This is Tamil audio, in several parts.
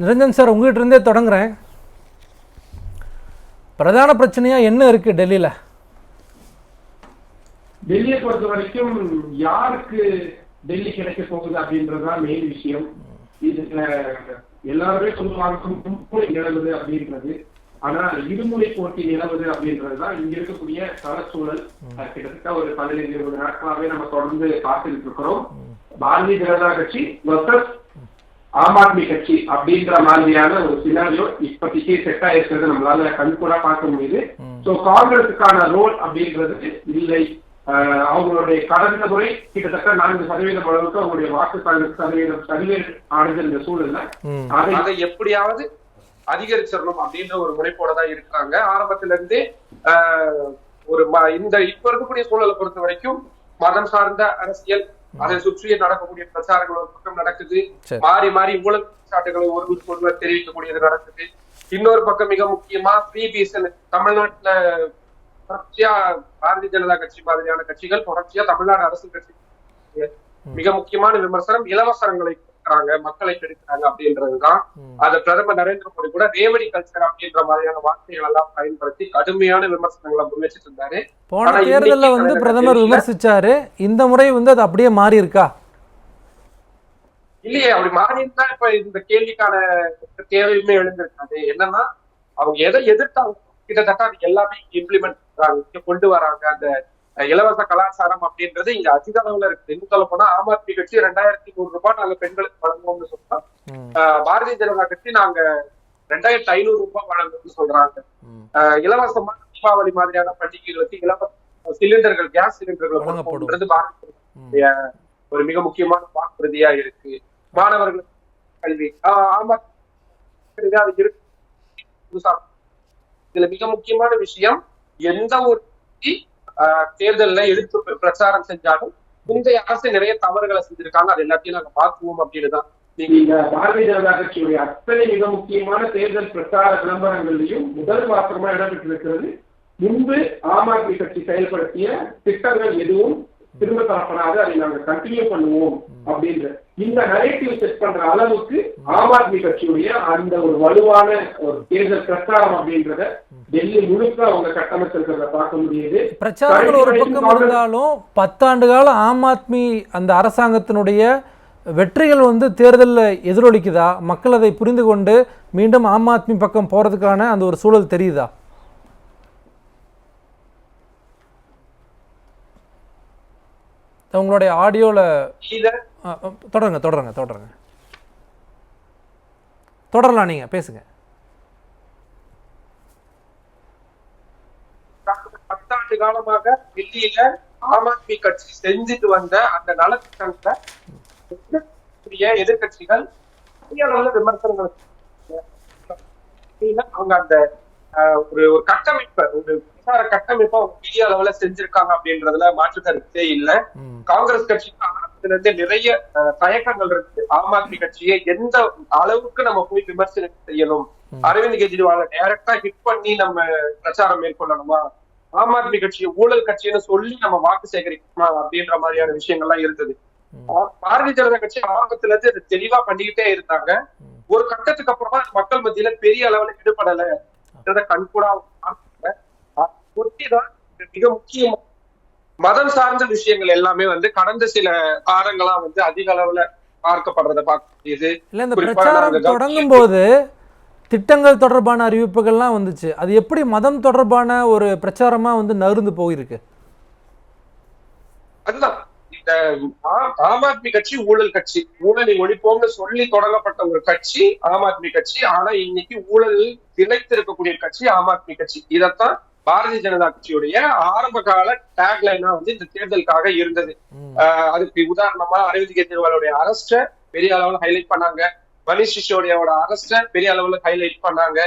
நிரஞ்சன் சார் உங்ககிட்ட இருந்தே தொடங்குறேன். பிரதான பிரச்சனையா என்ன இருக்கு டெல்லியில? டெல்லியை பொறுத்த வரைக்கும் யாருக்கு டெல்லி கிடைக்க போகுது அப்படின்றதுதான் மெயின் விஷயம். இதுல எல்லாருமே சொல்லுவாங்க மும்முனை நிலவுது அப்படின்றது. ஆனா இருமுனை போட்டி நிலவுது அப்படின்றதுதான் இங்க இருக்கக்கூடிய களச்சூழல் அது கிட்டத்தட்ட ஒரு பதினைந்து இருபது நாட்களாவே நம்ம தொடர்ந்து பார்த்துட்டு இருக்கிறோம். பாரதிய ஜனதா கட்சி versus ஆம் ஆத்மி கட்சி அப்படின்ற மாதிரியான ஒரு சினாரியோ இப்போதைக்கு செட் ஆயிருக்கிறது. நம்மளால கண்கூடா பார்க்க முடியுது. சோ காங்கிரஸுக்கான ரோல் அப்படின்றது இல்லை. அவங்களுடைய கடந்த முறை கிட்டத்தட்ட நான்கு சதவீதம் அளவுக்கு அவங்களுடைய வாக்கு சதவீதம் சதவீத ஆனது இந்த சூழல்ல. அதை எப்படியாவது அதிகரிச்சிடணும் அப்படின்ற ஒரு முனைப்போட தான் இருக்காங்க ஆரம்பத்துல இருந்தே ஆஹ், ஒரு இந்த இப்ப இருக்கக்கூடிய சூழலை பொறுத்த வரைக்கும் மதம் சார்ந்த அரசியல் அதை சுற்றி நடக்கக்கூடிய பிரச்சாரங்கள் ஒரு பக்கம் நடக்குது. மாறி மாறி ஊழல் குற்றச்சாட்டுகளை ஒருவருக்கு ஒருவர் தெரிவிக்கக்கூடியது நடக்குது. இன்னொரு பக்கம் மிக முக்கியமா பிபிஎஸ்எல் தமிழ்நாட்டுல தொடர்ச்சியா பாரதிய ஜனதா கட்சி மாதிரியான கட்சிகள் தொடர்ச்சியா தமிழ்நாடு அரசு கட்சி. மிக முக்கியமான விமர்சனம் இலவசங்களை கொடுக்கறாங்க மக்களை கெடுக்கிறாங்க அப்படின்றதுதான். அத பிரதமர் நரேந்திர மோடி கூட ரேவடி கல்ச்சர் அப்படின்ற மாதிரியான வார்த்தைகள் எல்லாம் பயன்படுத்தி கடுமையான விமர்சனங்களை முன்வச்சிட்டு இருந்தாரு. போன தேர்தல்ல வந்து பிரதமர் விமர்சிச்சாரு. இந்த முறை வந்து அது அப்படியே மாறி இருக்கா இல்லையே அப்படி மாறினா இப்ப இந்த கேள்விக்கான தேவையுமே எழுந்திருக்காது. என்னன்னா அவங்க எதை எதிர்த்தாங்க கிட்டத்தட்ட அது எல்லாமே இம்ப்ளிமெண்ட் பண்றாங்க கொண்டு வராங்க. அந்த இலவச கலாச்சாரம் அப்படின்றது இங்க அதிக அளவுல இருக்கு. இன்னும் சொல்ல போனா ஆம் ஆத்மி கட்சி ரெண்டாயிரத்தி நூறு ரூபாய் நாங்க பெண்களுக்கு வழங்குவோம்னு சொன்னா பாரதிய ஜனதா கட்சி நாங்க ரெண்டாயிரத்தி ஐநூறு ரூபாய் வழங்குவோம்னு சொல்றாங்க. இலவசமா தீபாவளி மாதிரியான பண்டிகைகளுக்கு இலவச சிலிண்டர்கள் கேஸ் சிலிண்டர்கள். கொடுப்பது பாரதிய ஒரு மிக முக்கியமான வாக்குறுதியா இருக்கு. மாணவர்களுக்கு கல்வி ஆஹ் ஆமா இருக்கு. இதுல மிக முக்கியமான விஷயம் எந்த ஒரு தேர்தல்ல எடுத்து பிரச்சாரம் செஞ்சாலும் முந்தைய அரசு நிறைய தவறுகளை செஞ்சிருக்காங்க. அது எல்லாத்தையும் நாங்க பார்த்துவோம் அப்படின்னு தான் நீங்க நீங்க பாரதிய ஜனதா கட்சியுடைய அத்தனை மிக முக்கியமான தேர்தல் பிரச்சார விளம்பரங்கள்லையும் முதல் பாத்திரமா இடம்பெற்றிருக்கிறது. முன்பு ஆம் ஆத்மி கட்சி செயல்படுத்திய திட்டங்கள் எதுவும் திரும்ப தரப்படாது அதை நாங்க கண்டினியூ பண்ணுவோம் அப்படின்ற இந்த நரேட்டிவ் செட் பண்ற அளவுக்கு ஆம் ஆத்மி கட்சியுடைய அந்த ஒரு வலுவான ஒரு தேர்தல் பிரச்சாரம் அப்படின்றத டெல்லி முழுக்க அவங்க கட்டமைச்சிருக்கிறத பார்க்க முடியுது. பிரச்சாரங்கள் ஒரு பக்கம் இருந்தாலும் பத்தாண்டு கால ஆம் ஆத்மி அந்த அரசாங்கத்தினுடைய வெற்றிகள் வந்து தேர்தலில் எதிரொலிக்குதா? மக்கள் அதை புரிந்து கொண்டு மீண்டும் ஆம் ஆத்மி பக்கம் போறதுக்கான அந்த ஒரு சூழல் தெரியுதா? உங்களுடைய ஆடியோவில் தொடருங்க தொடருங்க தொடருங்க. தொடரலாம் நீங்க பேசுங்க. பத்தாண்டு காலமாக டெல்லியில ஆம் ஆத்மி கட்சி செஞ்சுட்டு வந்த அந்த நலத்திட்டங்களை எதிர்க்கட்சிகள் பெரிய அளவுல விமர்சனங்கள் அவங்க அந்த ஒரு ஒரு கட்டமைப்பை ஒரு பிரச்சார கட்டமைப்பை பெரிய அளவுல செஞ்சிருக்காங்க அப்படின்றதுல மாற்று கருத்தே இல்ல. காங்கிரஸ் கட்சிக்கு ஆரம்பத்துல இருந்தே நிறைய தயக்கங்கள் இருக்கு. ஆம் ஆத்மி கட்சியை எந்த அளவுக்கு நம்ம போய் விமர்சனம் செய்யணும்? அரவிந்த் கெஜ்ரிவால டைரக்டா ஹிட் பண்ணி நம்ம பிரச்சாரம் மேற்கொள்ளணுமா? ஆம் ஆத்மி கட்சியை ஊழல் கட்சின்னு சொல்லி நம்ம வாக்கு சேகரிக்கணுமா அப்படின்ற மாதிரியான விஷயங்கள்லாம் இருந்தது. பாரதிய ஜனதா கட்சி ஆரம்பத்துல இருந்து தெளிவா பண்ணிக்கிட்டே இருந்தாங்க. ஒரு கட்டத்துக்கு அப்புறமா மக்கள் மத்தியில பெரிய அளவுல ஈடுபடல. கண்கூடா ஒட்டிதான் மிக முக்கியம். மதம் சார்ந்த விஷயங்கள் எல்லாமே வந்து கடந்த சில காலங்களா வந்து அதிக அளவுல பார்க்கப்படுறத பார்க்க முடியுது இல்லை இந்த பிரச்சாரம் தொடங்கும் போது திட்டங்கள் தொடர்பான அறிவிப்புகள்லாம் வந்துச்சு. அது எப்படி மதம் தொடர்பான ஒரு பிரச்சாரமா வந்து நகர்ந்து போயிருக்கு? அதுதான். இந்த ஆம் ஆத்மி கட்சி ஊழல் கட்சி. ஊழலை ஒழிப்போம்னு சொல்லி தொடங்கப்பட்ட ஒரு கட்சி ஆம் ஆத்மி கட்சி. ஆனா இன்னைக்கு ஊழலில் திளைத்து இருக்கக்கூடிய கட்சி ஆம் ஆத்மி கட்சி. இதத்தான் பாரதிய ஜனதா கட்சியுடைய ஆரம்ப கால டேக்லைனா வந்து இந்த தேர்தலுக்காக இருந்தது. அதுக்கு உதாரணமா அரவிந்த் கெஜ்ரிவாலுடைய அரஸ்ட பெரிய அளவுல ஹைலைட் பண்ணாங்க. மணிஷ் சிசோடியாவோட அரஸ்ட பெரிய அளவுல ஹைலைட் பண்ணாங்க.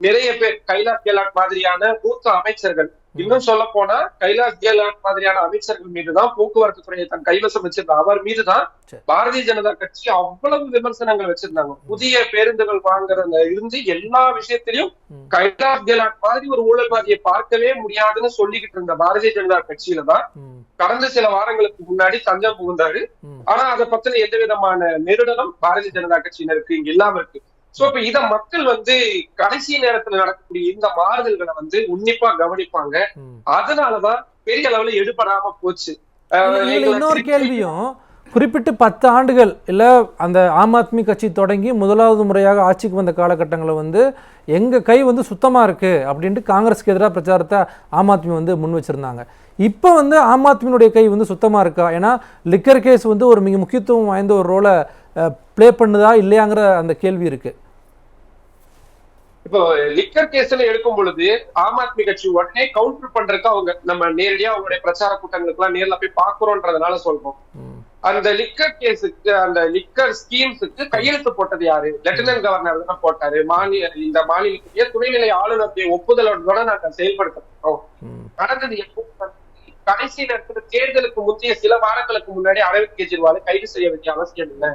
நிறைய பேர் கைலாஷ் கெலாட் மாதிரியான மூத்த அமைச்சர்கள் இன்னும் சொல்ல போனா கைலாஷ் கெலாட் மாதிரியான அமைச்சர்கள் மீதுதான் போக்குவரத்து துறையை தன் கைவசம் வச்சிருந்த அவர் மீதுதான். பாரதிய ஜனதா கட்சி அவ்வளவு விமர்சனங்கள் வச்சிருந்தாங்க புதிய பேருந்துகள் வாங்குறதுல இருந்து எல்லா விஷயத்திலையும். கைலாஷ் கெலாட் மாதிரி ஒரு ஊழல்வாதியை பார்க்கவே முடியாதுன்னு சொல்லிக்கிட்டு இருந்த பாரதிய ஜனதா கட்சியில தான் கடந்த சில வாரங்களுக்கு முன்னாடி தஞ்சம் புகுந்தாரு. ஆனா அதை பத்தின எந்த விதமான நெருடலும் பாரதிய ஜனதா கட்சியினருக்கு இங்க இல்லாம இருக்கு சோ இப்ப இத மக்கள் வந்து கடைசி நேரத்துல நடக்கக்கூடிய இந்த மாறுதல்களை வந்து உன்னிப்பா கவனிப்பாங்க. அதனாலதான் பெரிய அளவுல எடுபடாம போச்சு. இன்னொரு கேள்வியும் குறிப்பிட்டு பத்து ஆண்டுகள் இல்லை அந்த ஆம் ஆத்மி கட்சி தொடங்கி முதலாவது முறையாக ஆட்சிக்கு வந்த காலகட்டங்களில் வந்து எங்கள் கை வந்து சுத்தமாக இருக்குது அப்படின்ட்டு காங்கிரஸ்க்கு எதிராக பிரச்சாரத்தை ஆம் ஆத்மி வந்து முன் வச்சுருந்தாங்க. இப்போ வந்து ஆம் ஆத்மியினுடைய கை வந்து சுத்தமாக இருக்கா? ஏன்னா லிக்கர் கேஸ் வந்து ஒரு மிக முக்கியத்துவம் வாய்ந்த ஒரு ரோலை ப்ளே பண்ணுதா இல்லையாங்கிற அந்த கேள்வி இருக்குது இப்போ லிக்கர் கேஸ்ல எடுக்கும் பொழுது ஆம் ஆத்மி கட்சி உடனே கவுண்டர் பண்றதுக்கு அவங்க நம்ம நேரடியா அவங்களுடைய பிரச்சார கூட்டங்களுக்கு எல்லாம் நேர்ல போய் பாக்குறோன்றதுனால சொல்றோம். அந்த லிக்கர் கேஸுக்கு அந்த லிக்கர் ஸ்கீம்ஸுக்கு கையெழுத்து போட்டது யாரு? லெப்டினன்ட் கவர்னர் தான் போட்டாரு. மாநில இந்த மாநிலத்துடைய துணைநிலை ஆளுநருடைய ஒப்புதலோட நாங்க செயல்படுத்தோம் நடந்தது கடைசி நேரத்துல தேர்தலுக்கு முந்தைய சில வாரங்களுக்கு முன்னாடி அரவிந்த் கெஜ்ரிவாலை கைது செய்ய வேண்டிய அவசியம் இல்லை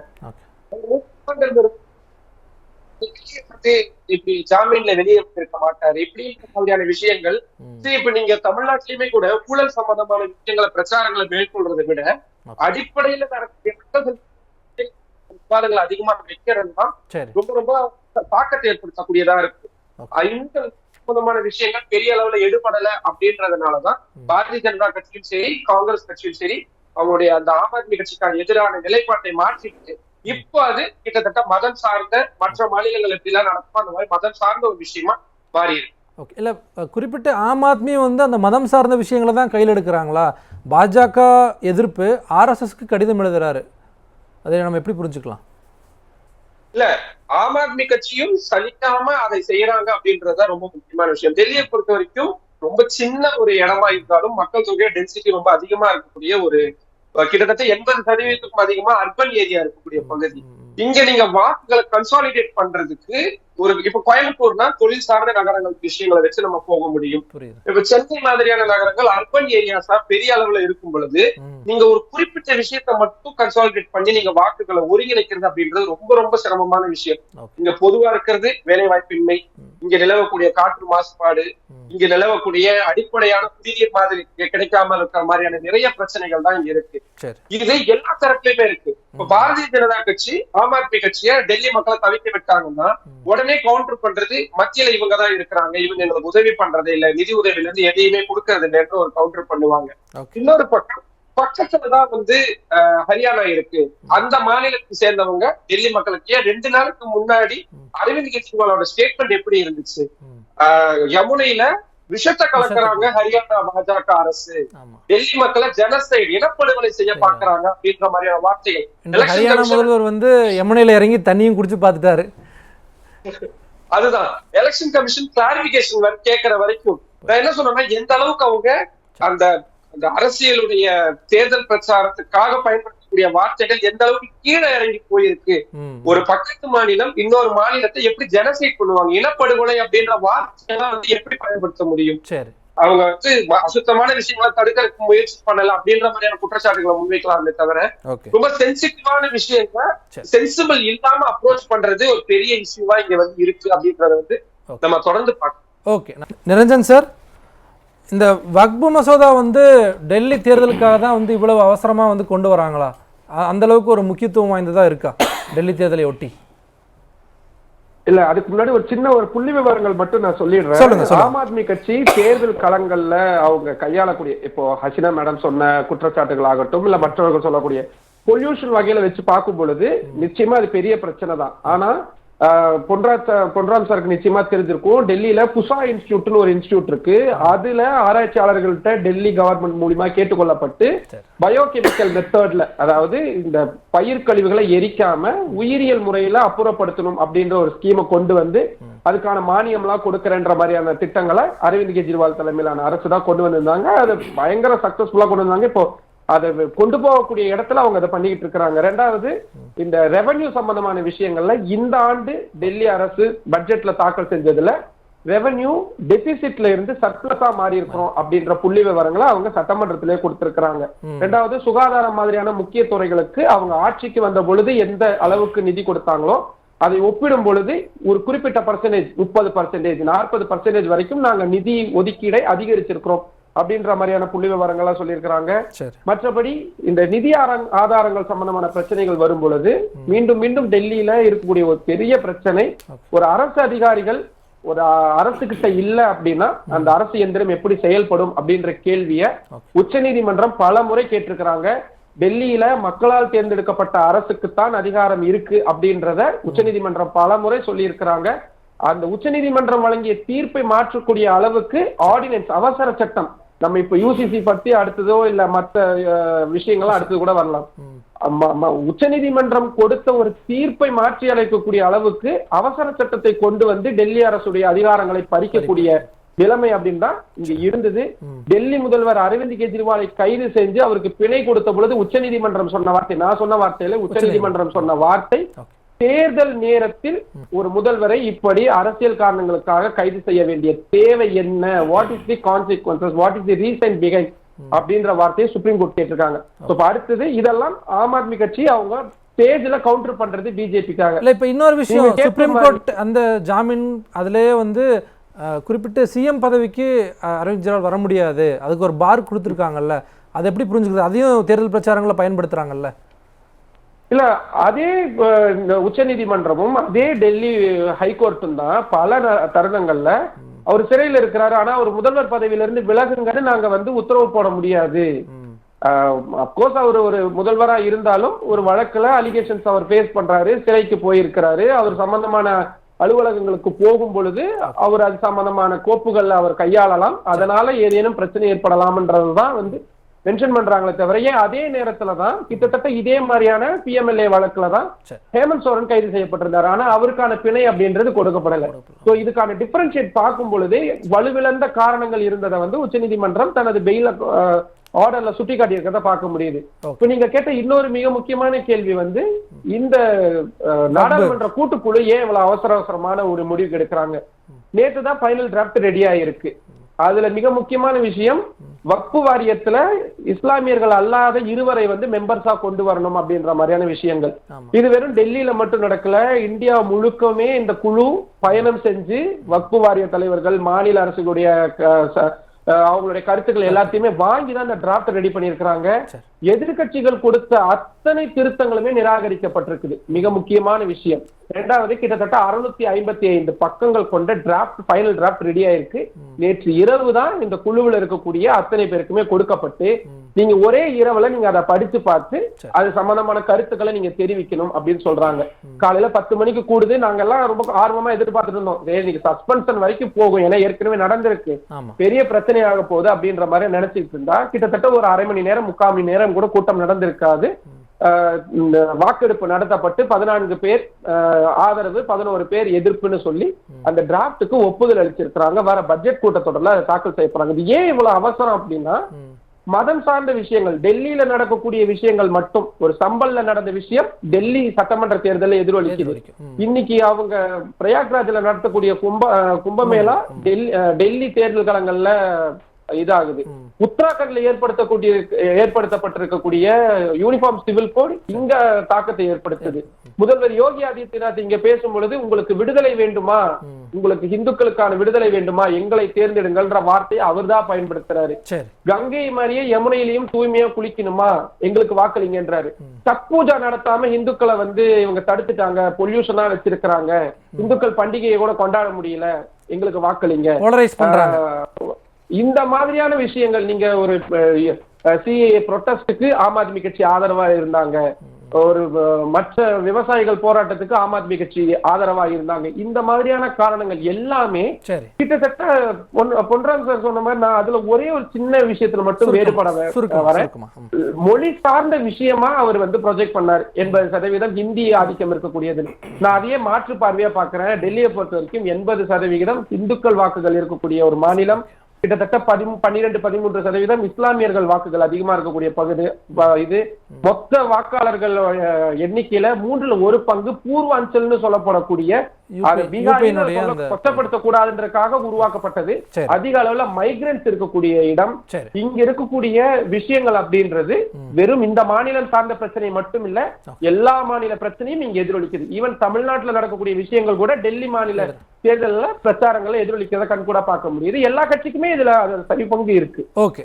வந்து இப்படி ஜாமீன்ல வெளியே இருக்க மாட்டாரு இப்படி மாதிரியான விஷயங்கள். சரி, இப்ப நீங்க தமிழ்நாட்டிலுமே கூட ஊழல் சம்பந்தமான விஷயங்களை பிரச்சாரங்களை மேற்கொள்றதை விட. அடிப்படையில நடக்கக்கூடிய விவாதங்கள் அதிகமா வைக்கிறது தான் ரொம்ப ரொம்ப தாக்கத்தை ஏற்படுத்தக்கூடியதா இருக்கு. இந்த சம்பந்தமான விஷயங்கள் பெரிய அளவுல எடுபடல அப்படின்றதுனாலதான் பாரதிய ஜனதா கட்சியும் சரி காங்கிரஸ் கட்சியும் சரி அவங்களுடைய அந்த ஆம் ஆத்மி கட்சிக்கான எதிரான நிலைப்பாட்டை மாற்றிட்டு இப்போ அது கிட்டத்தட்ட மதம் சார்ந்த மற்ற மாநிலங்கள் எப்படிலாம் நடக்குமோ அந்த மாதிரி மதம் சார்ந்த ஒரு விஷயமா மாறி இருக்கு. ஓகே. இல்லை குறிப்பிட்ட ஆம் ஆத்மி வந்து அந்த மதம் சார்ந்த விஷயங்களை தான் கையில் எடுக்கிறாங்களா? பாஜக எதிர்ப்பு ஆர்எஸ்எஸ்க்கு கடிதம் எழுதுறாரு. அதை நம்ம எப்படி புரிஞ்சுக்கலாம்? இல்ல ஆம் ஆத்மி கட்சியும் சலிக்காம அதை செய்யறாங்க அப்படின்றதுதான் ரொம்ப முக்கியமான விஷயம். டெல்லியை பொறுத்த வரைக்கும் ரொம்ப சின்ன ஒரு இடமா இருந்தாலும் மக்கள் தொகை டென்சிட்டி ரொம்ப அதிகமா இருக்கக்கூடிய ஒரு கிட்டத்தட்ட எண்பது சதவீதத்துக்கும் அதிகமா அர்பன் ஏரியா இருக்கக்கூடிய பகுதி. இங்க நீங்க வாக்குகளை கன்சாலிடேட் பண்றதுக்கு ஒரு இப்ப கோயம்புத்தூர்னா தொழில் சார்ந்த நகரங்கள் விஷயங்களை வச்சு நம்ம போக முடியும். இப்ப சென்னை மாதிரியான நகரங்கள் அர்பன் ஏரியாஸா பெரிய அளவுல இருக்கும் பொழுது. நீங்க ஒரு குறிப்பிட்ட விஷயத்த மட்டும் கன்சாலிடேட் பண்ணி நீங்க வாக்குகளை ஒருங்கிணைக்கிறது அப்படின்றது ரொம்ப ரொம்ப சிரமமான விஷயம். இங்க பொதுவா இருக்கிறது வேலை வாய்ப்பின்மை இங்க நிலவக்கூடிய காற்று மாசுபாடு. இங்க நிலவக்கூடிய அடிப்படையான குடிநீர் மாதிரி கிடைக்காம இருக்கிற மாதிரியான நிறைய பிரச்சனைகள் தான் இங்க இருக்கு. இது எல்லா தரப்புலயுமே இருக்கு. இப்ப பாரதிய ஜனதா கட்சி ஆம் ஆத்மி கட்சியை டெல்லி மக்களை தவிக்க விட்டாங்கன்னா உடனே கவுண்டர் பண்றது மத்தியில இவங்க தான் இருக்கிறாங்க. இவங்க எங்களுக்கு உதவி பண்றது இல்ல. நிதி உதவில இருந்து எதையுமே கொடுக்கறது இல்லைன்ற ஒரு கவுண்டர் பண்ணுவாங்க. இன்னொரு பக்கம் பக்கத்துலதான் வந்து ஹரியானா இருக்கு. அந்த மாநிலத்தை சேர்ந்தவங்க டெல்லி மக்களுக்கு ரெண்டு நாளுக்கு முன்னாடி அரவிந்த் கெஜ்ரிவாலோட ஸ்டேட்மெண்ட் எப்படி இருந்துச்சு? யமுனையில விஷத்தை கலக்குறாங்க ஹரியானா பாஜக அரசு. டெல்லி மக்களை ஜெனசைடு இனப்படுகொலை செய்ய பாக்குறாங்க அப்படின்ற மாதிரியான வார்த்தைகள். ஹரியானா முதல்வர் வந்து யமுனையில் இறங்கி தண்ணியும் குடிச்சு பார்த்துட்டாரு. அதுதான். எலெக்ஷன் கமிஷன் கிளாரிபிகேஷன் கேட்கிற வரைக்கும். நான் என்ன சொன்னேன்னா எந்த அளவுக்கு அவங்க அந்த அந்த அரசியலுடைய தேர்தல் பிரச்சாரத்துக்காக பயன்படுத்தக்கூடிய வார்த்தைகள் எந்த அளவுக்கு கீழே இறங்கி போயிருக்கு. ஒரு பக்கத்து மாநிலம் இன்னொரு மாநிலத்தை எப்படி ஜெனசைட் பண்ணுவாங்க? இனப்படுகொலை அப்படின்ற வார்த்தையெல்லாம் வந்து எப்படி பயன்படுத்த முடியும்? சரி. அவங்க வந்து அசுத்தமான விஷயங்களை தடுக்கிறதுக்கு முயற்சி பண்ணல அப்படின்ற மாதிரியான குற்றச்சாட்டுகளை முன்வைக்கலாமே தவிர ரொம்ப சென்சிட்டிவான விஷயங்களை. சென்சிபிள் இல்லாம அப்ரோச் பண்றது ஒரு பெரிய இஷ்யூவா இங்க வந்து இருக்கு அப்படின்றத வந்து. நம்ம தொடர்ந்து பார்க்கணும். ஓகே நிரஞ்சன் சார் இந்த வக்பு மசோதா வந்து டெல்லி தேர்தலுக்காக தான் வந்து இவ்வளவு அவசரமாக வந்து கொண்டு வராங்களா? அந்த அளவுக்கு ஒரு முக்கியத்துவம் வாய்ந்ததா இருக்கா? டெல்லி தேர்தலை ஒட்டி. இல்ல அதுக்கு முன்னாடி ஒரு சின்ன ஒரு புள்ளி விவரங்கள் மட்டும் நான் சொல்லிடுறேன். ஆம் ஆத்மி கட்சி தேர்தல் களங்கள்ல அவங்க கையாளக்கூடிய இப்போ ஹசினா மேடம் சொன்ன குற்றச்சாட்டுகள் ஆகட்டும் இல்ல மற்றவர்கள் சொல்லக்கூடிய பொல்யூஷன் வகையில வச்சு பார்க்கும் பொழுது நிச்சயமா அது பெரிய பிரச்சனை தான் ஆனா பொன்ராஜ் பொன்ராம் சாருக்கு நிச்சயமா தெரிஞ்சிருக்கும். டெல்லியில புசா இன்ஸ்டியூட்னு ஒரு இன்ஸ்டியூட் இருக்கு. அதுல ஆராய்ச்சியாளர்கள்ட்ட டெல்லி கவர்மெண்ட் மூலியமா கேட்டுக்கொள்ளப்பட்டு. பயோகெமிக்கல் மெத்தட்ல அதாவது இந்த பயிர் கழிவுகளை எரிக்காம உயிரியல் முறையில அப்புறப்படுத்தணும் அப்படின்ற ஒரு ஸ்கீமை கொண்டு வந்து அதுக்கான மானியம்லாம் கொடுக்கறன்ற மாதிரியான திட்டங்களை அரவிந்த் கெஜ்ரிவால் தலைமையிலான அரசு தான் கொண்டு வந்திருந்தாங்க. அது பயங்கர சக்சஸ்ஃபுல்லா கொண்டு வந்தாங்க. இப்போ அதை கொண்டு போகக்கூடிய இடத்துல அவங்க அதை பண்ணிக்கிட்டு இருக்கிறாங்க. ரெண்டாவது இந்த ரெவென்யூ சம்பந்தமான விஷயங்கள்ல இந்த ஆண்டு டெல்லி அரசு பட்ஜெட்ல தாக்கல் செஞ்சதுல ரெவென்யூ டெபிசிட்ல இருந்து சர்ப்ளஸா மாறி இருக்கிறோம் அப்படின்ற புள்ளி விவரங்களை அவங்க சட்டமன்றத்திலே கொடுத்திருக்கிறாங்க. ரெண்டாவது சுகாதாரம் மாதிரியான முக்கிய துறைகளுக்கு அவங்க ஆட்சிக்கு வந்த பொழுது எந்த அளவுக்கு நிதி கொடுத்தாங்களோ அதை ஒப்பிடும் பொழுது ஒரு குறிப்பிட்ட பர்சன்டேஜ் முப்பது பர்சன்டேஜ் நாற்பது பர்சன்டேஜ் வரைக்கும் நாங்க நிதி ஒதுக்கீடை அதிகரிச்சிருக்கிறோம். அப்படின்ற மாதிரியான புள்ளி விவரங்கள்லாம் சொல்லியிருக்கிறாங்க. மற்றபடி இந்த நிதி ஆதாரங்கள் சம்பந்தமான பிரச்சனைகள் வரும் பொழுது மீண்டும் மீண்டும் டெல்லியில இருக்கக்கூடிய ஒரு பெரிய பிரச்சனை ஒரு அரசு அதிகாரிகள் ஒரு அரசு கிட்ட இல்ல அப்படின்னா அந்த அரசு எந்திரம் எப்படி செயல்படும் அப்படின்ற கேள்விய உச்சநீதிமன்றம் பல முறை கேட்டிருக்கிறாங்க. டெல்லியில மக்களால் தேர்ந்தெடுக்கப்பட்ட அரசுக்குத்தான் அதிகாரம் இருக்கு அப்படின்றத உச்சநீதிமன்றம் பல முறை சொல்லி இருக்கிறாங்க அந்த உச்சநீதிமன்றம் வழங்கிய தீர்ப்பை மாற்றக்கூடிய அளவுக்கு ஆர்டினன்ஸ் அவசர சட்டம் நம்ம இப்ப யூசிசி பத்தி அடுத்ததோ இல்ல மத்த விஷயங்கள்லாம் அடுத்தது கூட வரலாம். அம்ம- உச்சநீதிமன்றம் கொடுத்த ஒரு தீர்ப்பை மாற்றி அழைக்கக்கூடிய அளவுக்கு அவசர சட்டத்தை கொண்டு வந்து டெல்லி அரசுடைய அதிகாரங்களை பறிக்கக்கூடிய நிலைமை அப்படின்னு தான் இங்க இருந்தது. டெல்லி முதல்வர் அரவிந்த் கெஜ்ரிவாலை கைது செஞ்சு அவருக்கு பிணை கொடுத்த பொழுது உச்சநீதிமன்றம் சொன்ன வார்த்தை நான் சொன்ன வார்த்தையில உச்சநீதிமன்றம். சொன்ன வார்த்தை தேர்தல் நேரத்தில் ஒரு முதல்வரை இப்படி அரசியல் காரணங்களுக்காக கைது செய்ய வேண்டிய தேவை என்ன? What is the consequences what is the reason பிகைன் அப்படின்ற வார்த்தையை சுப்ரீம் கோர்ட் கேட்டிருக்காங்க. இப்ப அடுத்தது இதெல்லாம் ஆம் ஆத்மி கட்சி அவங்க ஸ்டேஜ்ல கவுண்டர் பண்றது பிஜேபிக்காக இல்ல இப்ப இன்னொரு விஷயம். சுப்ரீம் கோர்ட் அந்த ஜாமீன் அதிலேயே வந்து குறிப்பிட்ட சிஎம் பதவிக்கு அரவிந்த் கெஜ்ரிவால் வர முடியாது. அதுக்கு ஒரு பார் கொடுத்துருக்காங்கல்ல. அதை எப்படி புரிஞ்சுக்கிறது? அதையும் தேர்தல் பிரச்சாரங்களை பயன்படுத்துறாங்கல்ல. இல்ல அதே அஹ், இந்த உச்சநீதிமன்றமும் அதே டெல்லி ஹைகோர்ட்டும் தான் பல தருணங்கள்ல அவர் சிறையில் இருக்கிறாரு. ஆனா அவர் முதல்வர் பதவியில இருந்து விலகுங்கன்னு நாங்க வந்து உத்தரவு போட முடியாது. அப்கோர்ஸ் அவர் ஒரு முதல்வரா இருந்தாலும் ஒரு வழக்குல அலிகேஷன்ஸ் அவர் ஃபேஸ் பண்றாரு சிறைக்கு போயிருக்கிறாரு. அவர் சம்பந்தமான அலுவலகங்களுக்கு போகும் பொழுது அவர் அது சம்பந்தமான கோப்புகள்ல அவர் கையாளலாம். அதனால ஏதேனும் பிரச்சனை ஏற்படலாம்ன்றதுதான் வந்து மென்ஷன் பண்றாங்களே தவிர அதே நேரத்துல தான் கிட்டத்தட்ட இதே மாதிரியான பிஎம்எல்ஏ வழக்குல தான். ஹேமந்த் சோரன் கைது செய்யப்பட்டிருந்தாரு. ஆனா அவருக்கான பிணை அப்படின்றது கொடுக்கப்படல. சோ இதுக்கான டிஃபரன்ஷியேட் பார்க்கும் பொழுது வலுவிழந்த காரணங்கள் இருந்ததை வந்து உச்சநீதிமன்றம் தனது பெயில ஆர்டர்ல சுட்டி காட்டியிருக்கிறத பார்க்க முடியுது. இப்ப நீங்க கேட்ட இன்னொரு மிக முக்கியமான கேள்வி வந்து இந்த நாடாளுமன்ற கூட்டுக்குழு ஏன் இவ்வளவு அவசர அவசரமான ஒரு முடிவு எடுக்கிறாங்க? நேத்து தான் ஃபைனல் டிராஃப்ட் ரெடி ஆயிருக்கு. அதுல மிக முக்கியமான விஷயம் வக்பு வாரியத்துல இஸ்லாமியர்கள் அல்லாத இருவரை வந்து மெம்பர்ஸா கொண்டு வரணும் அப்படின்ற மாதிரியான விஷயங்கள். இது வெறும் டெல்லியில மட்டும் நடக்கல இந்தியா முழுக்கமே இந்த குழு பயணம் செஞ்சு வக்பு வாரிய தலைவர்கள் மாநில அரசுடைய அவங்களுடைய கருத்துக்கள் எல்லாத்தையுமே வாங்கி தான் இந்த டிராஃப்ட் ரெடி பண்ணியிருக்கிறாங்க. சரி. எதிர்க்கட்சிகள் கொடுத்த அத்தனை திருத்தங்களுமே நிராகரிக்கப்பட்டிருக்குது. மிக முக்கியமான விஷயம். இரண்டாவது கிட்டத்தட்ட அறுநூத்தி ஐம்பத்தி ஐந்து பக்கங்கள் கொண்ட டிராஃப்ட் ஃபைனல் டிராஃப்ட் ரெடி ஆயிருக்கு. நேற்று இரவு தான் இந்த குழுவில் இருக்கக்கூடிய அத்தனை பேருக்குமே கொடுக்கப்பட்டு நீங்க ஒரே இரவுல நீங்க அதை படிச்சு பார்த்து. அது சம்பந்தமான கருத்துக்களை நீங்க தெரிவிக்கணும் அப்படின்னு சொல்றாங்க. காலையில பத்து மணிக்கு கூடுது. நாங்க எல்லாம் ரொம்ப ஆர்வமா எதிர்பார்த்துட்டு இருந்தோம். இன்னைக்கு சஸ்பென்ஷன் வரைக்கும் போகும். ஏன்னா ஏற்கனவே நடந்திருக்கு. பெரிய பிரச்சனையாக போகுது அப்படின்ற மாதிரி நினைச்சிட்டு இருந்தா கிட்டத்தட்ட ஒரு அரை மணி நேரம் முக்கால் மணி நேரம் கூட கூட்டம் நடந்திருக்காது. இந்த வாக்கெடுப்பு நடத்தப்பட்டு பதினான்கு பேர் ஆதரவு பதினோரு பேர் எதிர்ப்புன்னு சொல்லி அந்த டிராப்டுக்கு ஒப்புதல் அளிச்சிருக்கிறாங்க. வர பட்ஜெட் கூட்டத்தொடர்ல தாக்கல் செய்யப்படுறாங்க இது ஏன் இவ்வளவு அவசரம் அப்படின்னா. மதம் சார்ந்த விஷயங்கள் டெல்லியில நடக்கக்கூடிய விஷயங்கள் மட்டும் ஒரு சம்பல்ல நடந்த விஷயம் டெல்லி சட்டமன்ற தேர்தலில் எதிரொலிக்குது. இன்னைக்கு அவங்க பிரயாக்ராஜ்ல நடத்தக்கூடிய கும்ப கும்பமேளா டெல்லி டெல்லி தேர்தல் களங்கள்ல இதாகுது. உத்தராகண்ட்ல ஏற்படுத்தக்கூடிய ஏற்படுத்தப்பட்டிருக்கக்கூடிய யூனிஃபார்ம் சிவில் கோட் இங்க தாக்கத்தை ஏற்படுத்துது. முதல்வர் யோகி ஆதித்யநாத் இங்க பேசும் பொழுது உங்களுக்கு விடுதலை வேண்டுமா? உங்களுக்கு இந்துக்களுக்கான விடுதலை வேண்டுமா? எங்களை தேர்ந்தெடுங்கள்ன்ற வார்த்தையை அவர்தான் பயன்படுத்துறாரு. சரி. கங்கை மாதிரியே யமுனையிலையும் தூய்மையா குளிக்கணுமா? எங்களுக்கு வாக்களிங்கன்றாரு. சத் பூஜா நடத்தாம இந்துக்களை வந்து இவங்க தடுத்துட்டாங்க பொல்யூஷனா வச்சிருக்கிறாங்க. இந்துக்கள் பண்டிகையை கூட கொண்டாட முடியல. எங்களுக்கு வாக்களிங்க. இந்த மாதிரியான விஷயங்கள் நீங்க ஒரு சிஏ ப்ரொட்டஸ்டுக்கு ஆம் ஆத்மி கட்சி ஆதரவா இருந்தாங்க. ஒரு மற்ற விவசாயிகள் போராட்டத்துக்கு ஆம் ஆத்மி கட்சி ஆதரவா இருந்தாங்க. இந்த மாதிரியான காரணங்கள் எல்லாமே கிட்டத்தட்ட பொன்- பொன்ராம் சார் சொன்ன மாதிரி நான் அதுல ஒரே ஒரு சின்ன விஷயத்துல மட்டும் வேறுபட வரேன். மொழி சார்ந்த விஷயமா அவர் வந்து ப்ரொஜெக்ட் பண்ணார். எண்பது சதவீதம் ஹிந்தி ஆதிக்கம் இருக்கக்கூடியது. நான் அதையே மாற்று பார்வையா பாக்குறேன். டெல்லியை பொறுத்த வரைக்கும் எண்பது சதவிகிதம் இந்துக்கள் வாக்குகள் இருக்கக்கூடிய ஒரு மாநிலம். கிட்டத்தட்ட பதிமூ பன்னிரெண்டு பதிமூன்று சதவீதம் இஸ்லாமியர்கள் வாக்குகள் அதிகமா இருக்கக்கூடிய பகுதி இது. மொத்த வாக்காளர்கள் எண்ணிக்கையில மூன்றுல ஒரு பங்கு பூர்வாஞ்சல்னு சொல்லப்படக்கூடிய அது கூடாதுன்றதுக்காக உருவாக்கப்பட்டது. அதிக அளவுல மைக்ரன்ஸ் இருக்கக்கூடிய இடம். இங்க இருக்கக்கூடிய விஷயங்கள் அப்படின்றது வெறும் இந்த மாநிலம் சார்ந்த பிரச்சனை மட்டும் இல்ல எல்லா மாநில பிரச்சனையும் இங்க எதிரொலிக்குது. ஈவன் தமிழ்நாட்டுல நடக்கக்கூடிய விஷயங்கள் கூட டெல்லி மாநில தேர்தலில் பிரச்சாரங்களை எதிரொலிக்கிறத கண்கூட பார்க்க முடியுது. எல்லா கட்சிக்குமே இதுல அது சரி பங்கு இருக்கு. ஓகே.